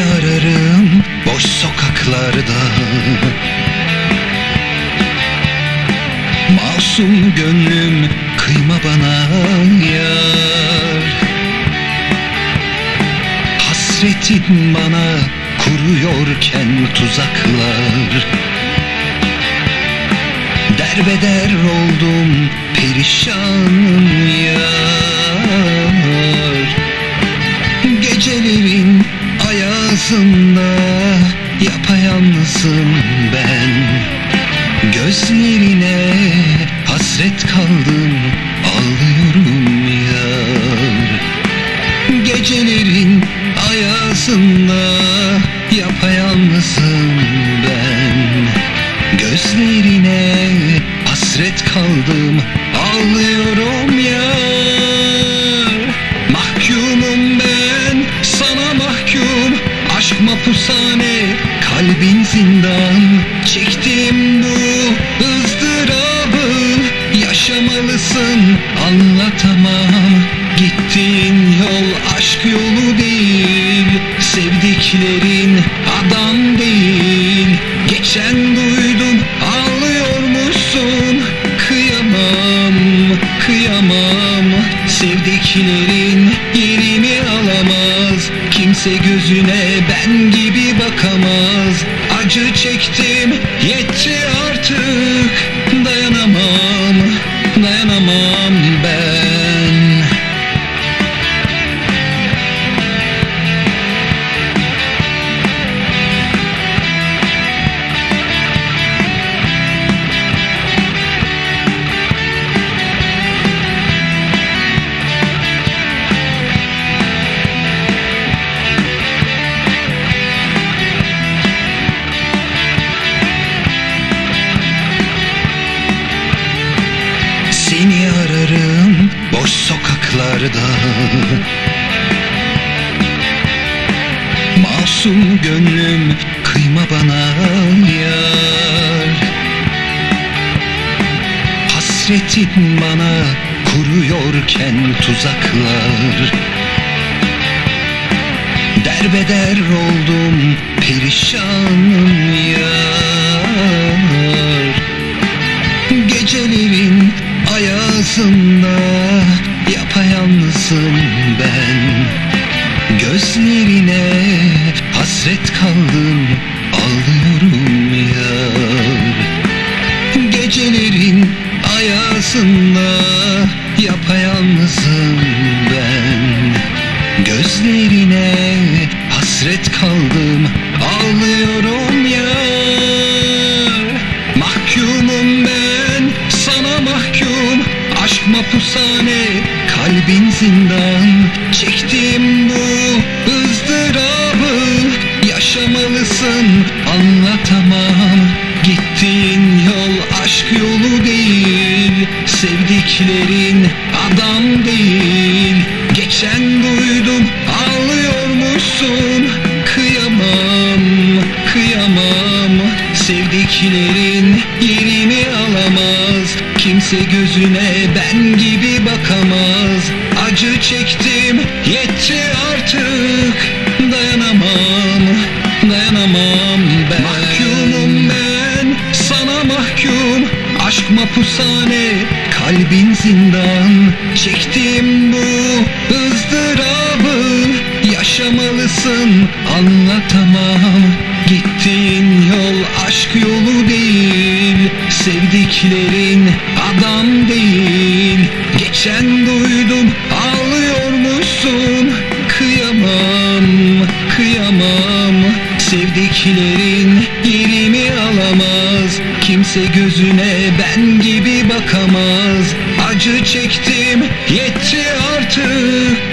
Ararım boş sokaklarda. Masum gönlüm kıyma bana yar. Hasretin bana kuruyorken tuzaklar. Derbeder oldum perişanım yar. Gecelerin ayazında yapayalnızım ben. Gözlerine hasret kaldım ağlıyorum yar. Gecelerin ayazında yapayalnızım ben. Gözlerine hasret kaldım ağlıyorum yar Aşk mapushane kalbin zindan. Çektim bu ızdırabı Yaşamalısın anlatamam. Gittiğin yol aşk yolu değil Sevdiklerin adam değil. Geçen duydum ağlıyormuşsun. Kıyamam, kıyamam Sevdiklerin Gözüne ben gibi bakamaz. Acı çektim yetti sokaklarda Masum gönlüm kıyma bana yar. Hasretin bana kuruyorken tuzaklar. Derbeder oldum perişanım yar. Gecelerin ayazında yapayalnızım ben Gözlerine hasret kaldım ağlıyorum yar Gecelerin ayazında yapayalnızım ben. Gözlerine hasret kaldım ağlıyorum yar Mahkumum ben sana mahkum Aşk mapushane kalbin zindan. Çektim bu ızdırabı Yaşamalısın anlatamam. Gittiğin yol aşk yolu değil Sevdiklerin adam değil. Geçen duydum Gözüne ben gibi bakamaz. Acı çektim yetti artık. Dayanamam, dayanamam ben. Mahkumum ben sana mahkum. Aşk mapushane kalbin zindan. Çektim bu ızdırabı Yaşamalısın. Anlatamam. Gittiğin yol aşk yolu değil Sevdiklerin adam değil. Geçen duydum ağlıyormuşsun Kıyamam, kıyamam. Sevdiklerin yerimi alamaz. Kimse gözüne ben gibi bakamaz. Acı çektim yetti artık.